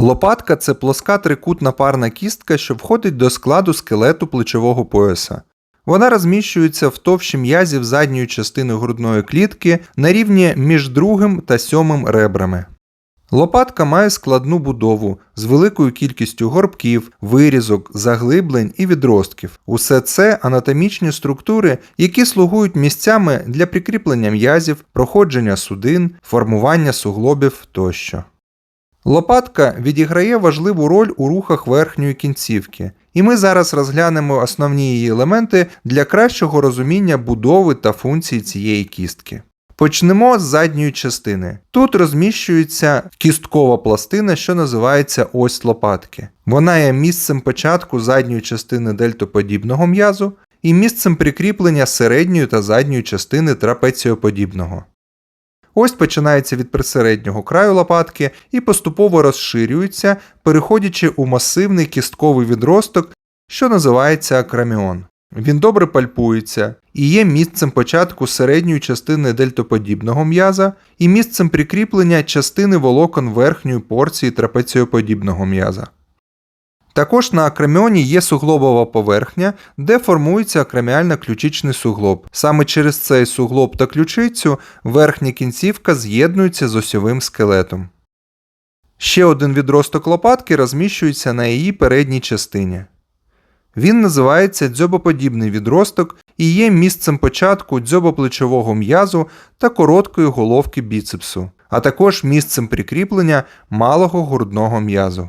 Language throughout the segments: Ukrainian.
Лопатка це плоска трикутна парна кістка, що входить до складу скелету плечового пояса. Вона розміщується в товщі м'язів задньої частини грудної клітки на рівні між другим та сьомим ребрами. Лопатка має складну будову з великою кількістю горбків, вирізок, заглиблень і відростків. Усе це анатомічні структури, які слугують місцями для прикріплення м'язів, проходження судин, формування суглобів тощо. Лопатка відіграє важливу роль у рухах верхньої кінцівки, і ми зараз розглянемо основні її елементи для кращого розуміння будови та функцій цієї кістки. Почнемо з задньої частини. Тут розміщується кісткова пластина, що називається ось лопатки. Вона є місцем початку задньої частини дельтоподібного м'язу і місцем прикріплення середньої та задньої частини трапеціоподібного. Ось починається від присереднього краю лопатки і поступово розширюється, переходячи у масивний кістковий відросток, що називається акроміон. Він добре пальпується і є місцем початку середньої частини дельтоподібного м'яза і місцем прикріплення частини волокон верхньої порції трапеціоподібного м'яза. Також на акроміоні є суглобова поверхня, де формується акроміально-ключичний суглоб. Саме через цей суглоб та ключицю верхня кінцівка з'єднується з осьовим скелетом. Ще один відросток лопатки розміщується на її передній частині. Він називається дзьобоподібний відросток і є місцем початку дзьобоплечового м'язу та короткої головки біцепсу, а також місцем прикріплення малого грудного м'язу.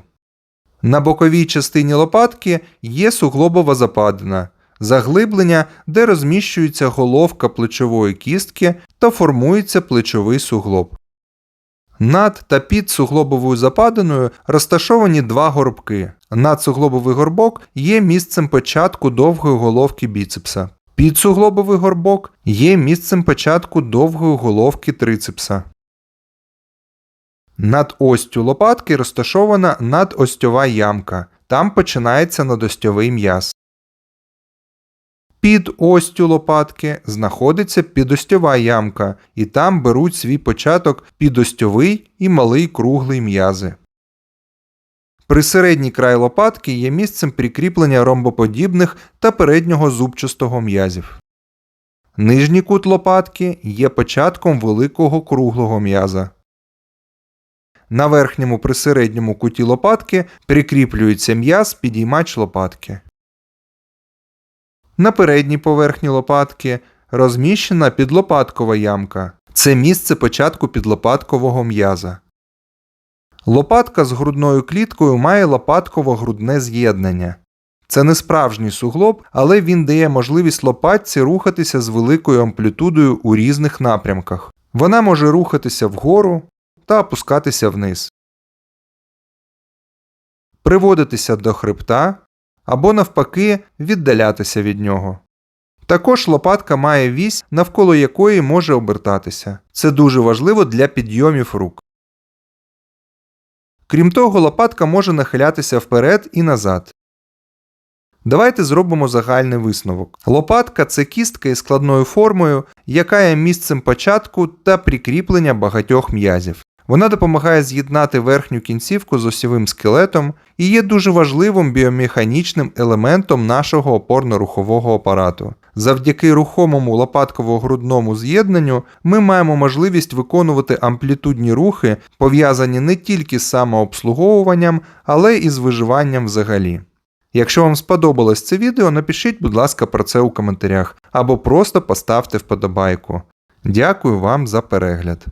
На боковій частині лопатки є суглобова западина, заглиблення, де розміщується головка плечової кістки та формується плечовий суглоб. Над та під суглобовою западиною розташовані два горбки. Надсуглобовий горбок є місцем початку довгої головки біцепса. Підсуглобовий горбок є місцем початку довгої головки трицепса. Над остю лопатки розташована надостьова ямка. Там починається надостьовий м'яз. Під остю лопатки знаходиться підостьова ямка, і там беруть свій початок підостьовий і малий круглий м'язи. Присередній край лопатки є місцем прикріплення ромбоподібних та переднього зубчастого м'язів. Нижній кут лопатки є початком великого круглого м'яза. На верхньому присередньому куті лопатки прикріплюється м'яз підіймач лопатки. На передній поверхні лопатки розміщена підлопаткова ямка. Це місце початку підлопаткового м'яза. Лопатка з грудною кліткою має лопатково-грудне з'єднання. Це не справжній суглоб, але він дає можливість лопатці рухатися з великою амплітудою у різних напрямках. Вона може рухатися вгору та опускатися вниз, приводитися до хребта або навпаки віддалятися від нього. Також лопатка має вісь, навколо якої може обертатися. Це дуже важливо для підйомів рук. Крім того, лопатка може нахилятися вперед і назад. Давайте зробимо загальний висновок. Лопатка це кістка із складною формою, яка є місцем початку та прикріплення багатьох м'язів. Вона допомагає з'єднати верхню кінцівку з осьовим скелетом і є дуже важливим біомеханічним елементом нашого опорно-рухового апарату. Завдяки рухомому лопатково-грудному з'єднанню ми маємо можливість виконувати амплітудні рухи, пов'язані не тільки з самообслуговуванням, але і з виживанням взагалі. Якщо вам сподобалось це відео, напишіть, будь ласка, про це у коментарях або просто поставте вподобайку. Дякую вам за перегляд.